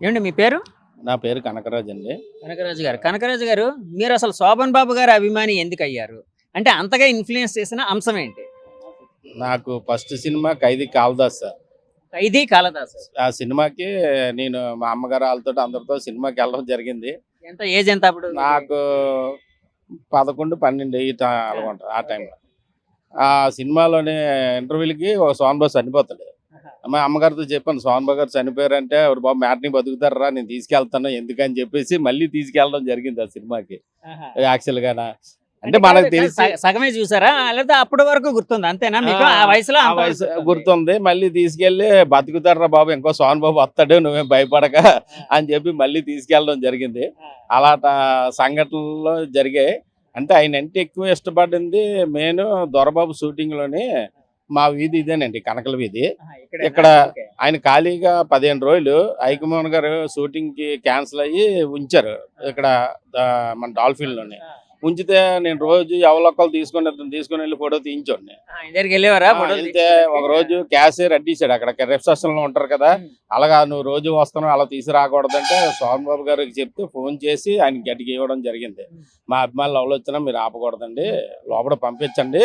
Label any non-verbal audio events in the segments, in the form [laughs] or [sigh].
ఏమండి మీ పేరు? నా పేరు కనకరాజు అండి. కనకరాజు గారు. కనకరాజు గారు మీరు అసలు శోభన్ బాబు గారి అభిమాని ఎందుకు అయ్యారు? అంటే అంతగా ఇన్ఫ్లుయెన్స్ చేసిన అంశం ఏంటి? నాకు first cinema Khaidi Kalidas sir. Khaidi Kalidas ఆ సినిమాకి నేను మా అమ్మగారు వాళ్ళతో అందరితో సినిమాకి వెళ్ళడం జరిగింది. ఎంత ఏజ్ ఎంత అప్పుడు? నాకు పదకొండు పన్నెండు ఈ అనుకుంటా ఆ టైంలో ఆ సినిమాలోనే ఇంటర్వ్యూలకి ఒక సోన్ బాబు చనిపోతాడు. మా అమ్మగారితో చెప్పాను బాబు గారు చనిపోయారంటే ఎవరు బాబు మ్యాట్ని బతుకుతారా నేను తీసుకెళ్తాను ఎందుకని చెప్పేసి మళ్ళీ తీసుకెళ్ళడం జరిగింది ఆ సినిమాకి యాక్చువల్గా అంటే మనకు తెలిసి సగ- సగమే చూసారా? లేదా అప్పటి వరకు గుర్తుంది? అంతేనా మీకు? ఆ వయసులో ఆ వయసు గుర్తుంది. మళ్ళీ తీసుకెళ్ళి బతుకుతారా బాబు ఇంకో సోన్ బాబు వస్తాడు నువ్వేం భయపడక అని చెప్పి మళ్ళీ తీసుకెళ్ళడం జరిగింది. అలాంటి సంఘటనలు జరిగాయి. అంటే ఆయన అంటే ఎక్కువ ఇష్టపడింది మెయిన్ దొరబాబు షూటింగ్లోని మా వీధి ఇదేనండి కనకల వీధి? ఇక్కడ. ఆయన ఖాళీగా పదిహేను రోజులు ఐకమోహన్ గారు షూటింగ్కి క్యాన్సిల్ అయ్యి ఉంచారు ఇక్కడ మన డాల్ఫిన్లోనే ఉంచితే నేను రోజు ఎవరొక్కరు తీసుకొని తీసుకొని వెళ్ళి ఫోటో తీయించండి దగ్గరికి వెళ్ళేవారా? వెళ్తే ఒక రోజు క్యాషియర్ అడ్డీసాడు అక్కడ రిసెప్షన్లో ఉంటారు కదా. అలాగా నువ్వు రోజు వస్తున్నావు అలా తీసుకురాకూడదంటే సోమన్ బాబు గారికి చెప్తే ఫోన్ చేసి ఆయన గట్టికి ఇవ్వడం జరిగింది. మా అభిమానులు ఎవరు వచ్చినా మీరు ఆపకూడదండి లోపల పంపించండి.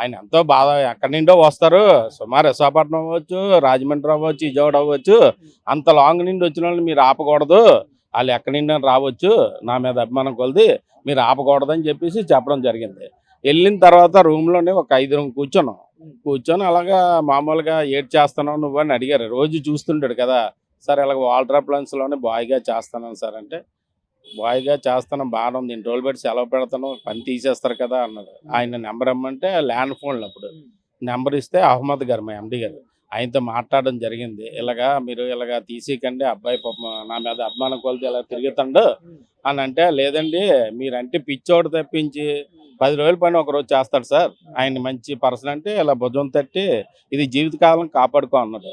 ఆయన ఎంతో బాధ ఎక్కడి నుండో వస్తారు. సుమారు విశాఖపట్నం అవ్వచ్చు రాజమండ్రి అవ్వచ్చు విజయవాడ అవ్వచ్చు. అంత లాంగ్ నుండి వచ్చిన వాళ్ళని మీరు ఆపకూడదు. వాళ్ళు ఎక్కడి నుండి రావచ్చు నా మీద అభిమానం కొలిది మీరు ఆపకూడదని చెప్పేసి చెప్పడం జరిగింది. వెళ్ళిన తర్వాత రూమ్లోనే ఒక ఐదుగురం కూర్చున్నాం. కూర్చొని అలాగా మామూలుగా ఏడ్ చేస్తున్నావు నువ్వు అని అడిగారు. రోజు చూస్తుంటాడు కదా సార్ ఇలాగ వాటర్లోనే బాయ్గా చేస్తున్నాను సార్ అంటే బాయ్గా చేస్తాను బాగానే ఉంది. ఇన్ని రోజులు పెట్టి సెలవు పెడతాను పని తీసేస్తారు కదా అన్నాడు. ఆయన నెంబర్ ఇమ్మంటే ల్యాండ్ ఫోన్లు అప్పుడు. నెంబర్ ఇస్తే అహ్మద్ గారు మా ఎండి గారు. ఆయనతో మాట్లాడడం జరిగింది. ఇలాగా మీరు ఇలాగా తీసేయకండి అబ్బాయి పాపం నా మీద అభిమానం కొలితే ఇలా తిరుగుతాడు అని అంటే లేదండి మీరంటే పిచ్చోడు తప్పించి పది రోజుల పని ఒక రోజు చేస్తాడు సార్. ఆయన మంచి పర్సన్ అంటే ఇలా భుజం తట్టి ఇది జీవితకాలం కాపాడుకో అన్నాడు.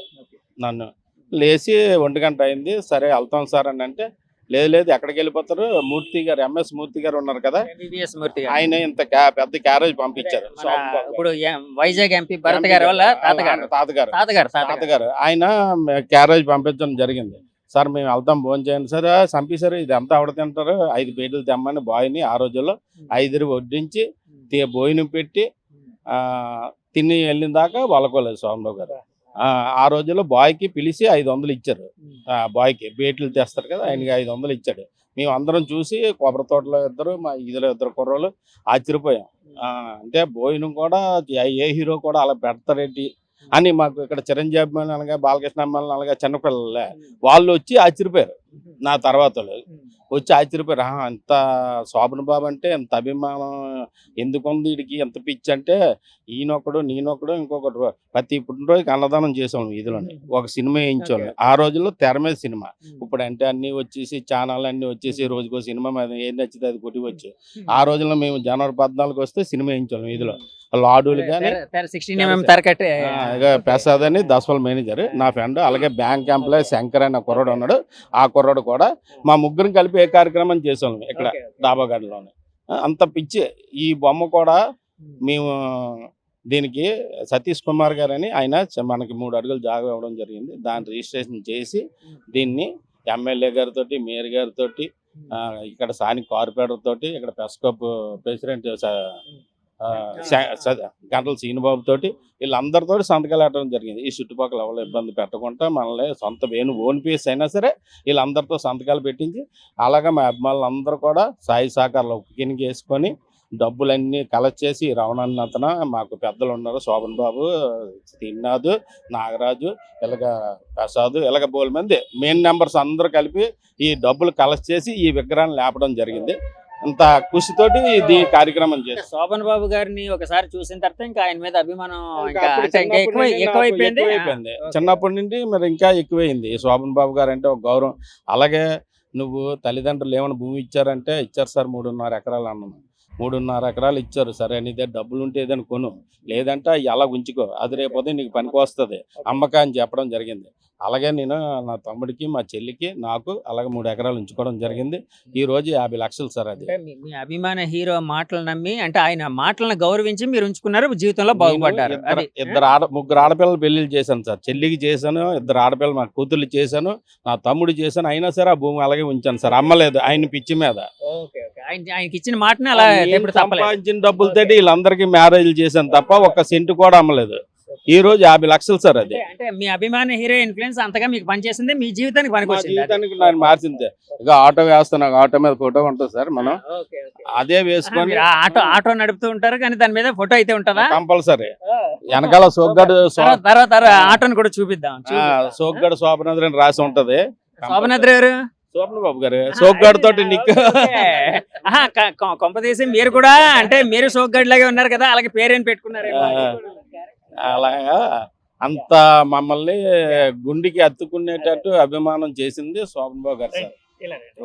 నన్ను లేచి ఒంటి గంట అయింది. సరే వెళ్తాం సార్ అని అంటే లేదు లేదు ఎక్కడికి వెళ్ళిపోతారు? మూర్తి గారు ఎంఎస్ మూర్తి గారు ఉన్నారు కదా. ఆయన ఇంత పెద్ద క్యారేజ్ పంపించారు. ఇప్పుడు వైజాగ్ ఎంపీ భరత్ గారి వల్ల తాతగారు. తాతగారు. తాతగారు ఆయన క్యారేజ్ పంపించడం జరిగింది. సార్ మేము వెళ్తాం భోజనం చేయండి సార్. "ఆ, చంపేశారు ఇది ఎంత ఆవిడ తింటారు? ఐదు పేటలు తెమ్మని బాయ్ని ఆ రోజుల్లో ఐదుగురు వడ్డించి తి- భోజనం పెట్టి ఆ, తిని వెళ్ళిన దాకా వాళ్ళకోలేదు సోమరావు గారు. ఆ, ఆ రోజుల్లో బాయ్కి పిలిచి ఐదు వందలు ఇచ్చారు ఆ బాయ్కి బేట్లు తెస్తారు కదా ఆయనకి ఐదు వందలు ఇచ్చాడు. మేము అందరం చూసి కొబ్బరి తోటలో ఇద్దరు మా ఇదిలో ఇద్దరు కుర్రోళ్ళు ఆశ్చర్యపోయాం. అంటే భోజనం కూడా ఏ- ఏ హీరో కూడా అలా పెడతారేంటి? అని మాకు ఇక్కడ చిరంజీవి అభిమానులు అనగా బాలకృష్ణ అభిమానులు అనగా చిన్నపిల్లలే. వాళ్ళు వచ్చి ఆశ్చర్యపోయారు. నా తర్వాత. వచ్చి ఆశ్చర్యపోయారు "ఆహా, అంత శోభన్ బాబు అంటే ఎంత అభిమానం ఎందుకు ఉంది వీడికి ఎంత పిచ్చి అంటే ఈయనొకడు నేనొకడు ఇంకొకడు ప్రతి పుట్టినరోజుకి అన్నదానం చేసాం ఇదిలోనే ఒక సినిమా వేయించాం Okay. ఆ రోజుల్లో తెర మీద సినిమా. ఇప్పుడు అంటే అన్ని వచ్చేసి ఛానల్ అన్ని వచ్చేసి రోజుకో సినిమా మీద ఏం నచ్చితే అది కొట్టి వచ్చు. ఆ రోజుల్లో మేము జనవరి పద్నాలుగు వస్తే సినిమా వేయించాం ఇదిలో లాడులు కానీ ప్రసాద్ అని దస్వల్ మేనేజర్. నా ఫ్రెండ్ అలాగే బ్యాంక్ ఎంప్లాయ్ శంకర్ అనే కుర్రాడు ఉన్నాడు. ఆ కుర్రాడు కూడా మా ముగ్గురం కలిపి ఏ కార్యక్రమం చేసాం ఇక్కడ డాబాగడ్లోనే అంత పిచ్చి. ఈ బొమ్మ కూడా మేము దీనికి సతీష్ కుమార్ గారు అని ఆయన మనకి మూడు అడుగులు జాగా ఇవ్వడం జరిగింది. దాన్ని రిజిస్ట్రేషన్ చేసి దీన్ని ఎమ్మెల్యే గారితో మేయర్ గారితో ఇక్కడ స్థానిక కార్పొరేటర్ తోటి ఇక్కడ పెస్కోప్ ప్రెసిడెంట్ గంటల శ్రీనుబాబు తోటి వీళ్ళందరితో సంతకాలు పెట్టడం జరిగింది. ఈ చుట్టుపక్కల ఎవరు ఇబ్బంది పెట్టకుండా మనల్ని సొంత వేణు ఓన్ పీస్ అయినా సరే వీళ్ళందరితో సంతకాలు పెట్టించి అలాగే మా అభిమానులు అందరూ కూడా సాయి సహకారాలు కిందకి వేసుకొని డబ్బులన్నీ కలెక్ట్ చేసి రవణన్న అతను మాకు పెద్దలు ఉన్నారు. శోభన్ బాబు శ్రీనాథ్ నాగరాజు ఇలాగ ప్రసాద్ ఇలాగ బోల్ మంది మెయిన్ నెంబర్స్ అందరూ కలిపి ఈ డబ్బులు కలెక్ట్ చేసి ఈ విగ్రహాన్ని లేపడం జరిగింది. ఇంత కృషితోటి ఇది కార్యక్రమం చేస్తాం. శోభన్ బాబు గారిని ఒకసారి చూసిన తర్వాత ఇంకా ఆయన మీద అభిమానం ఇంకా ఎక్కువైపోయింది. చిన్నప్పటి నుండి మరి ఇంకా ఎక్కువైంది. శోభన్ బాబు గారు అంటే ఒక గౌరవం. అలాగే నువ్వు తల్లిదండ్రులు ఏమైనా భూమి ఇచ్చారంటే ఇచ్చారు సార్ మూడున్నర ఎకరాలు అన్నాను మూడున్నర ఎకరాలు ఇచ్చారు. సరే నీ దగ్గర డబ్బులు ఉంటే ఏదైనా కొను. లేదంటే అవి అలా ఉంచుకో. అది రేపోతే నీకు పనికి వస్తుంది. అమ్మకా అని చెప్పడం జరిగింది. అలాగే నేను నా తమ్ముడికి మా చెల్లికి నాకు అలాగే మూడు ఎకరాలు ఉంచుకోవడం జరిగింది. ఈ రోజు యాభై లక్షలు సార్ అది. మీ- అభిమాన హీరో మాటలు నమ్మి అంటే ఆయన మాటలను గౌరవించి మీరు ఉంచుకున్నారు జీవితంలో బాగుపడ్డారు. ఇద్దరు- ఆడ ముగ్గురు ఆడపిల్లలు పెళ్ళిళ్ళు చేశాను సార్. చెల్లికి చేశాను ఇద్దరు ఆడపిల్లలు మా కూతుర్లు చేశాను నా తమ్ముడు చేశాను. అయినా సరే ఆ భూమి అలాగే ఉంచాను సార్. అమ్మలేదు ఆయన పిచ్చి మీద. ఆయన ఆయనకి ఇచ్చిన మాటని అలా తప్పలేదు. సంపాదించిన డబ్బులతో వీళ్ళందరికీ మ్యారేజ్లు చేశాను తప్ప ఒక్క సెంటు కూడా అమ్మలేదు. ఈ రోజు యాభై లక్షలు సార్ అది. అంటే- మీ అభిమాన హీరో ఇన్ఫ్లుయెన్స్ అంతగా మీకు పనిచేసింది మీ జీవితానికి పనికొచ్చింది అది. జీవితానికి నేను మార్చింది. ఇక ఆటో వేస్తాను ఆటో మీద ఫోటో ఉంటుంది సార్ మనం. అదే వేసుకొని ఆటో ఆటో నడుపుతూ ఉంటారు కానీ దాని మీద ఫోటో అయితే ఉంటుందా? కంపల్సరీ. వెనకాల సోగ్గాడు తర్వాత ఆటోని కూడా చూపిద్దాం. సోగ్గాడు శోభనాథ్ అని రాసి ఉంటది. శోభనాద్రి గారు శోభన బాబు గారు. సోగ్గాడు తోటి నిక్ కొంపదీసి మీరు కూడా అంటే మీరు సోగ్గాడి లాగే ఉన్నారు కదా అలాగే పేరేం పెట్టుకున్నారు అలాగా. అంత మమ్మల్ని గుండికి అత్తుకునేటట్టు అభిమానం చేసింది శోభన్ బాబు గారు సార్.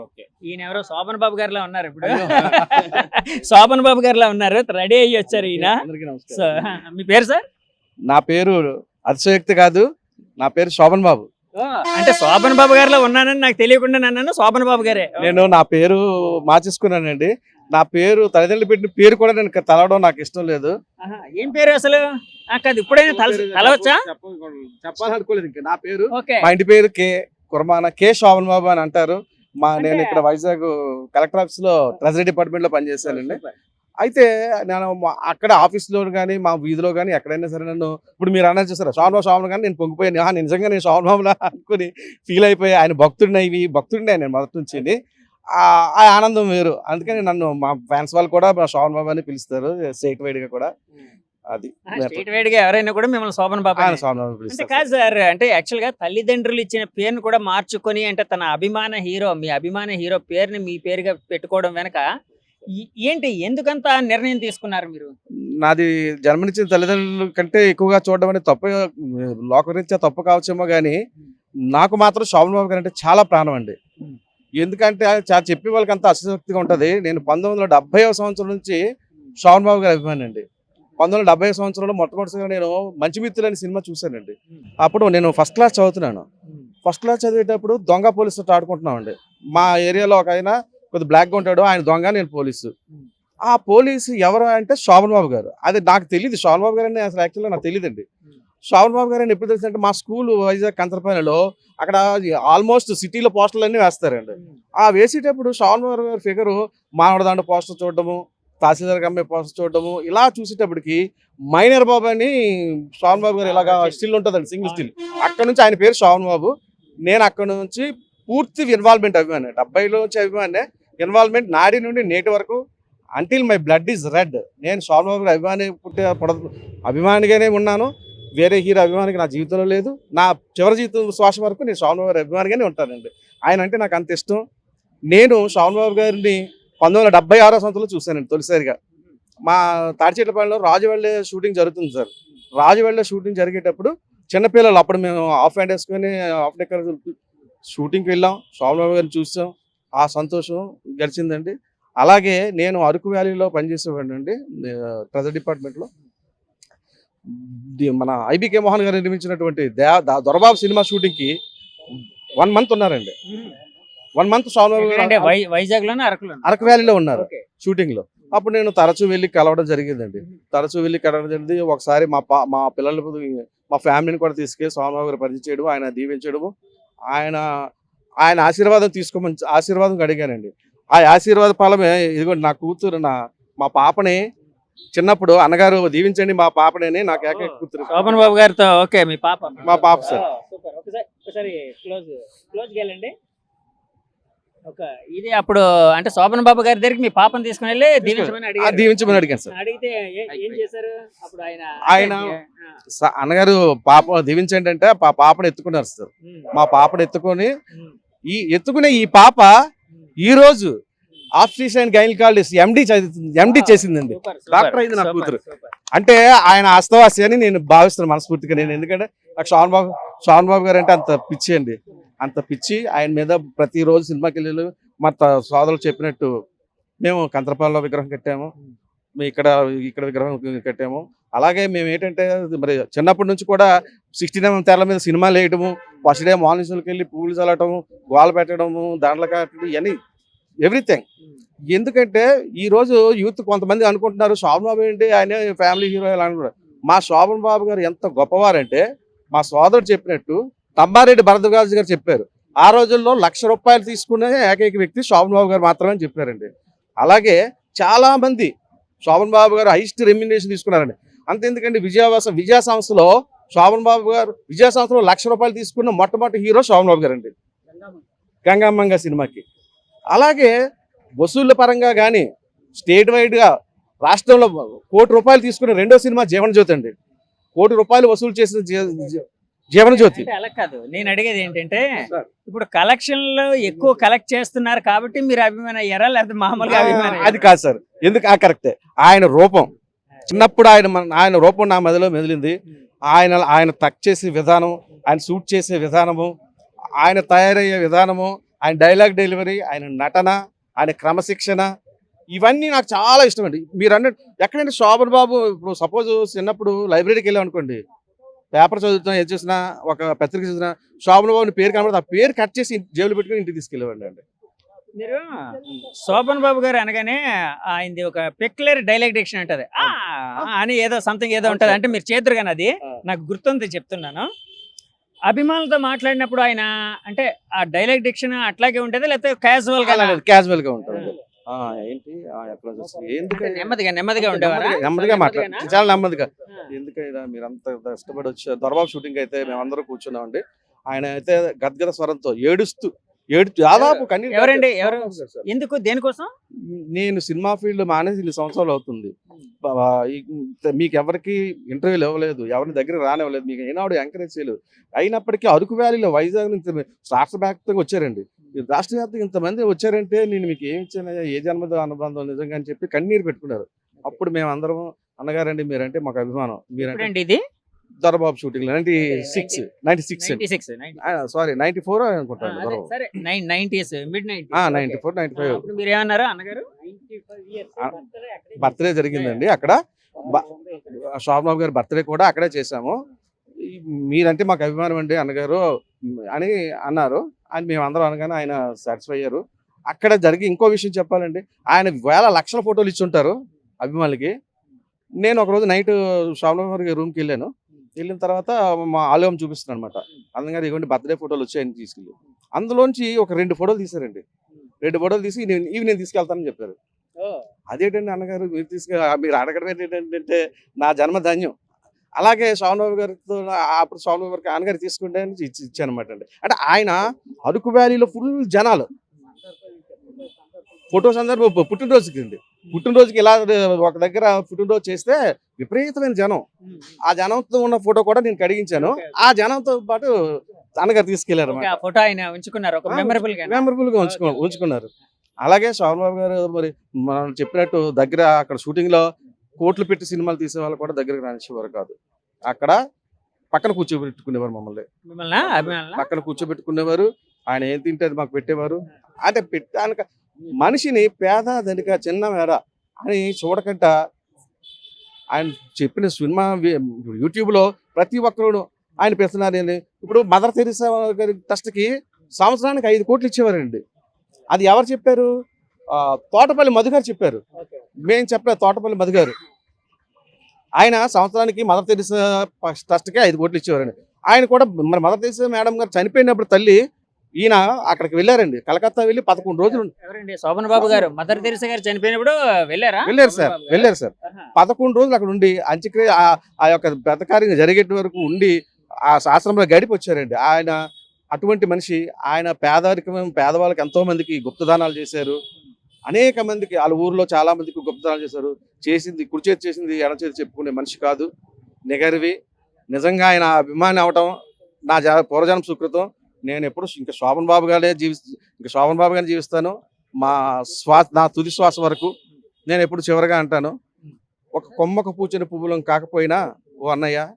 ఓకే. ఈయన ఎవరో శోభన్ బాబు గారిలా ఉన్నారు ఇప్పుడు. [laughs] శోభన్ బాబు గారిలా ఉన్నారు. రెడీ అయ్యి వచ్చారు ఈయన. మీ పేరు సార్? నా పేరు అతిశయోక్తి కాదు. నా పేరు శోభన్ బాబు. అంటే శోభన్ బాబు గారిలో ఉన్నానని నాకు తెలియకుండా నన్ను శోభన్ బాబు గారే. నేను నా పేరు మార్చేసుకున్నానండి. నా పేరు తల్లిదండ్రులు పెట్టిన పేరు కూడా నేను తలవడం నాకు ఇష్టం లేదు. ఏం పేరు అసలు? కాదు ఇప్పుడైనా తల తలవచ్చా? చెప్పాలనుకోలేదు ఇంకా. నా పేరు మా ఇంటి పేరు కే కుర్మాన కే శోభన్ బాబు అని అంటారు. మా నేను ఇక్కడ వైజాగ్ కలెక్టర్ ఆఫీస్లో ట్రెజరీ డిపార్ట్మెంట్లో పనిచేశానండి అయితే నేను అక్కడ ఆఫీస్లో కానీ మా వీధిలో కానీ ఎక్కడైనా సరే నన్ను ఇప్పుడు మీరు చూసారా శోభన్ బాబు శోభన్ కానీ నేను పొంగిపోయాను. నేను నిజంగా నేను బాబులా అనుకుని ఫీల్ అయిపోయి. ఆయన భక్తుడిని ఇవి భక్తుడిని నేను మొదటి నుంచి ఆ ఆ ఆనందం వేరు. అందుకని నన్ను మా ఫ్యాన్స్ వాళ్ళు కూడా మా శోభన్ బాబు అని పిలుస్తారు. స్టేట్ వైడ్గా కూడా అది. వైడ్గా ఎవరైనా కూడా మిమ్మల్ని శోభన్ బాబు అంటే పిలుస్తారు. కాదు సార్. అంటే యాక్చువల్గా తల్లిదండ్రులు ఇచ్చిన పేరుని కూడా మార్చుకొని అంటే తన అభిమాన హీరో మీ అభిమాన హీరో పేరుని మీ పేరుగా పెట్టుకోవడం వెనక ఏంటి ఎందుకంత నిర్ణయం తీసుకున్నారు మీరు? నాది జన్మనిచ్చిన తల్లిదండ్రుల కంటే ఎక్కువగా చూడడం అనేది తప్పు లోకరీత్యా తప్పు కావచ్చేమో కానీ నాకు మాత్రం శోభన్ బాబు గారు అంటే చాలా ప్రాణం అండి. ఎందుకంటే చా- చెప్పే వాళ్ళకి అంత అసక్తిగా ఉంటది. నేను పంతొమ్మిది వందల సంవత్సరం నుంచి శోభన్ బాబు గారి అభిమాని అండి. పంతొమ్మిది వందల సంవత్సరంలో మొట్టమొదటిసారిగా నేను మంచి మిత్రులు అనే సినిమా చూశానండి. అప్పుడు నేను ఫస్ట్ క్లాస్ చదువుతున్నాను. ఫస్ట్ క్లాస్ చదివేటప్పుడు దొంగ పోలీసు ఆడుకుంటున్నాం అండి మా ఏరియాలో ఒక ఆయన కొద్ది బ్లాక్గా ఉంటాడు ఆయన దొంగ నేను పోలీసు. ఆ పోలీసు ఎవరు అంటే శోభన్ బాబు గారు. అది నాకు తెలియదు శోభన్ బాబు గారు అని అసలు యాక్చువల్గా నాకు తెలియదండి శోభన్ బాబు గారు అని ఎప్పుడు తెలిసిందంటే మా స్కూల్ వైజాగ్ కంతరపల్లిలో అక్కడ ఆల్మోస్ట్ సిటీలో పోస్టర్లు అన్నీ వేస్తారండి. ఆ వేసేటప్పుడు శోభన్ బాబు గారి ఫిగర్ మానవదాండ పోస్టర్ చూడడము తహసీల్దార్ అమ్మాయి పోస్టర్ చూడడము ఇలా చూసేటప్పటికి మైనర్ బాబు అని శోభన్ బాబు గారు ఇలాగా స్టిల్ ఉంటుందండి సింగిల్ స్టిల్ అక్కడ నుంచి ఆయన పేరు శోభన్ బాబు. నేను అక్కడ నుంచి పూర్తి ఇన్వాల్వ్మెంట్ అభిమాని డెబ్బైలో నుంచి అభిమానే ఇన్వాల్వ్మెంట్ నాడి నుండి నేటి వరకు until my blood is red నేను శోభన్ అభిమాని పుట్టే పడ అభిమానిగానే ఉన్నాను. వేరే హీరో అభిమానికి నా జీవితంలో లేదు. నా చివరి జీవితం శ్వాస వరకు నేను శోభన్ గారి అభిమానిగానే ఉంటానండి. ఆయన అంటే నాకు అంత ఇష్టం. నేను స్వామిబాబు గారిని పంతొమ్మిది వందల డెబ్బై ఆరో సంవత్సరంలో చూశానండి తొలిసారిగా. మా తాడిచెట్లపాలెంలో రాజవెళ్ళే షూటింగ్ జరుగుతుంది సార్. రాజువెళ్ళే షూటింగ్ జరిగేటప్పుడు చిన్నపిల్లలు అప్పుడు మేము ఆఫ్ హ్యాండ్ వేసుకొని ఆఫ్ డెక్కర్ షూటింగ్కి వెళ్ళాం. స్వామిబాబు గారిని చూసాం. ఆ సంతోషం గడిచిందండి. అలాగే నేను అరకు వ్యాలీలో పనిచేసేవాడిని అండి ట్రెజరీ డిపార్ట్మెంట్లో. మన ఐబికే మోహన్ గారు నిర్మించినటువంటి దొరబాబు సినిమా షూటింగ్కి వన్ మంత్ ఉన్నారండి. వన్ మంత్ శోభన్ బాబు అంటే గారు వైజాగ్లోనే అరకులోనే? అరకు వ్యాలీలో ఉన్నారు ఓకే. షూటింగ్లో అప్పుడు నేను తరచూ వెళ్ళి కలవడం జరిగిందండి. తరచూ వెళ్ళి కలవడం జరిగింది. ఒకసారి మా పా మా పిల్లలు మా ఫ్యామిలీని కూడా తీసుకెళ్ళి స్వామిబాబు గారు పరిచయం చేయడం ఆయన దీవించడము ఆయన ఆయన ఆశీర్వాదం తీసుకోమని ఆశీర్వాదం అడిగానండి. ఆ ఆశీర్వాద ఫలమే ఇదిగోండి నా కూతురు నా మా పాపని చిన్నప్పుడు అన్నగారు దీవించండి మా పాపని నాకు ఏకైక కూతురు. శోభన్ బాబు గారితో ఓకే మీ పాప. మా పాప సార్. సూపర్. ఒకసారి ఒకసారి క్లోజ్ క్లోజ్ వెళ్ళండి. ఒక ఇది అప్పుడు అంటే శోభన్ బాబు గారి దగ్గరికి మీ పాపని తీసుకుని వెళ్ళి దీవించమని ఆ, అడిగారు. దీవించమని అడిగాను సార్. అడిగితే ఏ- ఏం చేశారు? అప్పుడు ఆయన ఆయన స- అన్నగారు పాప దీవించండి అంటే ఆ పాపను ఎత్తుకున్నారు సార్. మా పాపను ఎత్తుకొని ఈ ఎత్తుకునే ఈ పాప ఈ రోజు ఆఫ్రిషన్ గైనకాలజిస్ట్ ఎండి ఎండి చేసిందండి. డాక్టర్ అయింది నా కూతురు. అంటే ఆయన ఆస్తవాసి అని నేను భావిస్తున్నాను మనస్ఫూర్తిగా నేను ఎందుకంటే నాకు షాన్ బాబు షాన్ బాబు గారు అంటే అంత పిచ్చి అండి. అంత పిచ్చి. ఆయన మీద ప్రతిరోజు సినిమాకి వెళ్ళి మా త- సోదరులు చెప్పినట్టు మేము కంతరపాలలో విగ్రహం కట్టాము. మేము ఇక్కడ ఇక్కడ విగ్రహం కట్టాము. అలాగే మేము ఏంటంటే మరి చిన్నప్పటి నుంచి కూడా సిక్స్టీన్ ఎంఎం తెరల మీద సినిమాలు వేయటము ఫస్ట్ డే మార్నింగ్ షోకి వెళ్ళి పూలు చల్లటము గోల పెట్టడము దాంట్లో కట్టడం ఇవన్నీ ఎవ్రీథింగ్. ఎందుకంటే ఈ రోజు యూత్ కొంతమంది అనుకుంటున్నారు శోభన్ బాబు ఏంటి? ఆయన ఫ్యామిలీ హీరో ఇలా అనుకుంటారు. మా శోభన్ బాబు గారు ఎంత గొప్పవారంటే మా సోదరుడు చెప్పినట్టు తమ్మారెడ్డి భరద్వాజ్ గారు చెప్పారు. ఆ రోజుల్లో లక్ష రూపాయలు తీసుకునే ఏకైక వ్యక్తి శోభన్ బాబు గారు మాత్రమే చెప్పారండి. అలాగే చాలా మంది శోభన్ బాబు గారు హైస్ట్ రెమ్యునేషన్ తీసుకున్నారండి. అంత ఎందుకంటే విజయవాస విజయ సంస్థలో శోభన్ బాబు గారు విజయ సంస్థలో లక్ష రూపాయలు తీసుకున్న మొట్టమొదటి హీరో శోభన్ బాబు గారు అండి గంగమ్మంగ సినిమాకి. అలాగే వసూళ్ళ పరంగా కానీ స్టేట్ వైడ్గా రాష్ట్రంలో కోటి రూపాయలు తీసుకున్న రెండో సినిమా జీవన జ్యోతి అండి. కోటి రూపాయలు వసూలు చేసిన జీ- జీ- జీవన జ్యోతి అంటే అలా కాదు. నేను అడిగేది ఏంటంటే. ఇప్పుడు కలెక్షన్లో ఎక్కువ కలెక్ట్ చేస్తున్నారు కాబట్టి మీరు అభిమాన అయ్యారా? లేకపోతే మామూలుగా అభిమాన అది కాదు సార్. ఎందుకు? ఆ కరెక్టే. ఆయన రూపం. చిన్నప్పుడు ఆయన ఆయన రూపం నా మదిలో మెదిలింది. ఆయన ఆయన టక్ చేసే విధానం ఆయన సూట్ చేసే విధానము ఆయన తయారయ్యే విధానము ఆయన డైలాగ్ డెలివరీ ఆయన నటన ఆయన క్రమశిక్షణ ఇవన్నీ నాకు చాలా ఇష్టం అండి మీరు అన్న ఎక్కడంటే శోభన్ బాబు ఇప్పుడు సపోజ్ చిన్నప్పుడు లైబ్రరీకి వెళ్ళాం అనుకోండి. పేపర్ చదువుతున్నా ఏది చూసినా ఒక పత్రిక చూసినా శోభన్ బాబుని పేరు కనబడితే ఆ పేరు కట్ చేసి జేబులు పెట్టుకుని ఇంటికి తీసుకెళ్ళేవాడి అండి. మీరు శోభన్ బాబు గారు అనగానే ఆయనది ఒక పెక్యులర్ డైలాగ్ డిక్షన్ ఉంటది అని ఏదో సంథింగ్ ఏదో ఉంటది. అంటే మీరు చేద్దరు కానీ అది. నాకు గుర్తుంది చెప్తున్నాను. అభిమానులతో మాట్లాడినప్పుడు ఆయన అంటే ఆ డైలాగ్ డిక్షన్ అట్లాగే ఉంటది లేకపోతే క్యాజువల్గా క్యాజువల్గా ఉంటుంది. ఏంటి? నెమ్మదిగా నెమ్మదిగా ఉండేవారా? నెమ్మదిగా- నెమ్మదిగా మాట్లాడు. నెమ్మదిగానా? చాలా నెమ్మదిగా. ఎందుకైనా మీరు అంత కష్టపడి వచ్చారు? దొరబాబు షూటింగ్ అయితే మేము అందరూ కూర్చున్నామండి. ఆయన అయితే గద్గద స్వరంతో ఏడుస్తూ ఏడు దాదాపు కన్నీరు ఎవరండి? ఎవరు? ఎందుకు? దేనికోసం? నేను సినిమా ఫీల్డ్ మానేసి ఇన్ని సంవత్సరాలు అవుతుంది. మీకు ఎవరికి ఇంటర్వ్యూలు ఇవ్వలేదు ఎవరి దగ్గర రానివ్వలేదు మీకు ఏనాడు ఎంకరేజ్ చేయలేదు. అయినప్పటికీ అరకు వ్యాలీలో వైజాగ్ నుంచి రాష్ట్ర వ్యాప్తంగా వచ్చారండి. రాష్ట్ర వ్యాప్తంగా ఇంతమంది వచ్చారంటే నేను మీకు ఏమి ఇచ్చాను ఏ జన్మద అనుబంధం నిజంగా అని చెప్పి కన్నీరు పెట్టుకున్నారు. అప్పుడు మేము అందరం అన్నగారండి మీరంటే మాకు అభిమానం. మీరంటే ఇది? Dorababu shooting ninety six ninety six ninety six sorry ninety four అనుకుంటాను నైన్టీ ఫోర్ నైన్టీ ఫైవ్ మీరు ఏమన్నారు అన్నగారు? బర్త్డే జరిగిందండి అక్కడ. బ- శోభనాబు గారి బర్త్డే కూడా అక్కడే చేశాము. ఈ మీరంటే మాకు అభిమానం అండి అన్నగారు అని అన్నారు. అని మేము అందరం అనగానే ఆయన సాటిస్ఫై అయ్యారు. అక్కడ జరిగి ఇంకో విషయం చెప్పాలండి. ఆయన వేల లక్షల ఫోటోలు ఇచ్చుంటారు అభిమానులకి. నేను ఒకరోజు నైట్ శోభనాబు గారి రూమ్కి వెళ్ళాను. వెళ్ళిన తర్వాత మా ఆలయం చూపిస్తున్నాను అనమాట అందుకని ఇవ్వండి బర్త్డే ఫోటోలు వచ్చాయని తీసుకెళ్ళి. అందులోంచి ఒక రెండు ఫోటోలు తీశారండి. రెండు ఫోటోలు తీసి నేను ఇవి నేను తీసుకెళ్తానని చెప్పారు. అదేంటండి అన్నగారు మీరు తీసుకు మీరు అడగడం ఏంటంటే నా జన్మ ధన్యం అలాగే శ్రావణబాబు గారితో అప్పుడు శ్రావణబాబు గారికి నాన్నగారు తీసుకుంటే ఇచ్చానమాట అండి. అంటే ఆయన అరకు వ్యాలీలో ఫుల్ జనాలు. ఫొటోస్ అందరూ పుట్టినరోజుకి అండి. పుట్టినరోజుకి ఇలా ఒక దగ్గర పుట్టినరోజు చేస్తే విపరీతమైన జనం. ఆ జనంతో ఉన్న ఫోటో కూడా నేను కడిగించాను. ఆ జనంతో పాటు అన్నగారు తీసుకెళ్ళారు ఫోటో ఆయన ఉంచుకున్నారు మెమరబుల్గా ఉంచుకున్నారు. అలాగే శ్రావణ్ బాబు గారు మరి మనం చెప్పినట్టు దగ్గర అక్కడ షూటింగ్లో కోట్లు పెట్టి సినిమాలు తీసే వాళ్ళు కూడా దగ్గరకు రానిచ్చేవారు కాదు. అక్కడ పక్కన కూర్చోబెట్టుకునేవారు మమ్మల్ని. పక్కన కూర్చోబెట్టుకునేవారు. ఆయన ఏం తింటే అది మాకు పెట్టేవారు. అంటే పెట్టాక మనిషిని పేద ధనిక చిన్న మేర అని చూడకుండా ఆయన చెప్పిన సినిమా యూట్యూబ్లో ప్రతి ఒక్కరు ఆయన పెడుతున్నారు? ఇప్పుడు మదర్ తెరిసా గారి ట్రస్ట్కి సంవత్సరానికి ఐదు కోట్లు ఇచ్చేవారండి. అది ఎవరు చెప్పారు? తోటపల్లి మధు గారు చెప్పారు. మేము చెప్పలేదు తోటపల్లి మధు గారు. ఆయన సంవత్సరానికి మదర్ తెరిసా ట్రస్ట్కి ఐదు కోట్లు ఇచ్చేవారండి. ఆయన కూడా మరి మదర్ తెరిసా మేడం గారు చనిపోయినప్పుడు తల్లి ఈయన అక్కడికి వెళ్ళారండి. కలకత్తా వెళ్ళి పదకొండు రోజులు ఎవరండి? శోభన్ బాబు గారు. మదర్ తెరిసా గారు చనిపోయినప్పుడు వెళ్ళారా? వెళ్ళారు సార్? వెళ్ళారు సార్. పదకొండు రోజులు అక్కడ ఉండి అంత్యక్రియ ఆ- ఆ యొక్క బ్రతకార్యం జరిగేటి వరకు ఉండి ఆ ఆశ్రమంలో గడిపి వచ్చారండి. ఆయన అటువంటి మనిషి ఆయన పేదరికం పేదవాళ్ళకి ఎంతో మందికి గుప్తదానాలు చేశారు. అనేక మందికి వాళ్ళ ఊర్లో చాలా మందికి గుప్తదానాలు చేశారు. చేసింది కుడి చేతి చేసింది ఎడ చేతి చెప్పుకునే మనిషి కాదు. నిగరివి. నిజంగా ఆయన అభిమాని అవటం నా జ పూర్వజన్మ సుకృతం. నేను ఎప్పుడు ఇంకా శోభన్ బాబు గారే జీవి ఇంకా శోభన్ బాబు గారిని జీవిస్తాను. మా శ్వాస నా తుది శ్వాస వరకు నేను ఎప్పుడు చివరిగా అంటాను. ఒక కొమ్మకు పూచిన పువ్వులం కాకపోయినా ఓ అన్నయ్య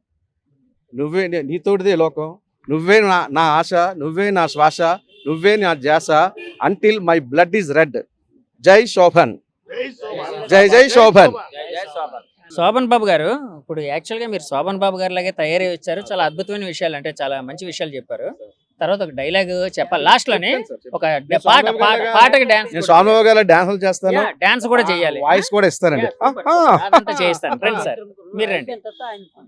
నువ్వే నీ- నీతోటిదే లోకం. నువ్వే నా నా ఆశ నువ్వే నా శ్వాస నువ్వే నా ధ్యాస until my blood is red జై శోభన్. జై జై శోభన్. శోభన్ బాబు గారు ఇప్పుడు యాక్చువల్గా మీరు శోభన్ బాబు గారు లాగే తయారై వచ్చారు. చాలా అద్భుతమైన విషయాలు అంటే చాలా మంచి విషయాలు చెప్పారు. తర్వాత ఒక డైలాగ్ చెప్పాలి. లాస్ట్లోనే ఒక పాట పాట పాటకి డాన్స్ నేను స్వామిబాబు గారు డాన్సులు చేస్తాను. డాన్స్ కూడా చేయాలి. వాయిస్ కూడా ఇస్తానండి. చేయిస్తాను. రండి సార్ మీరు రండి.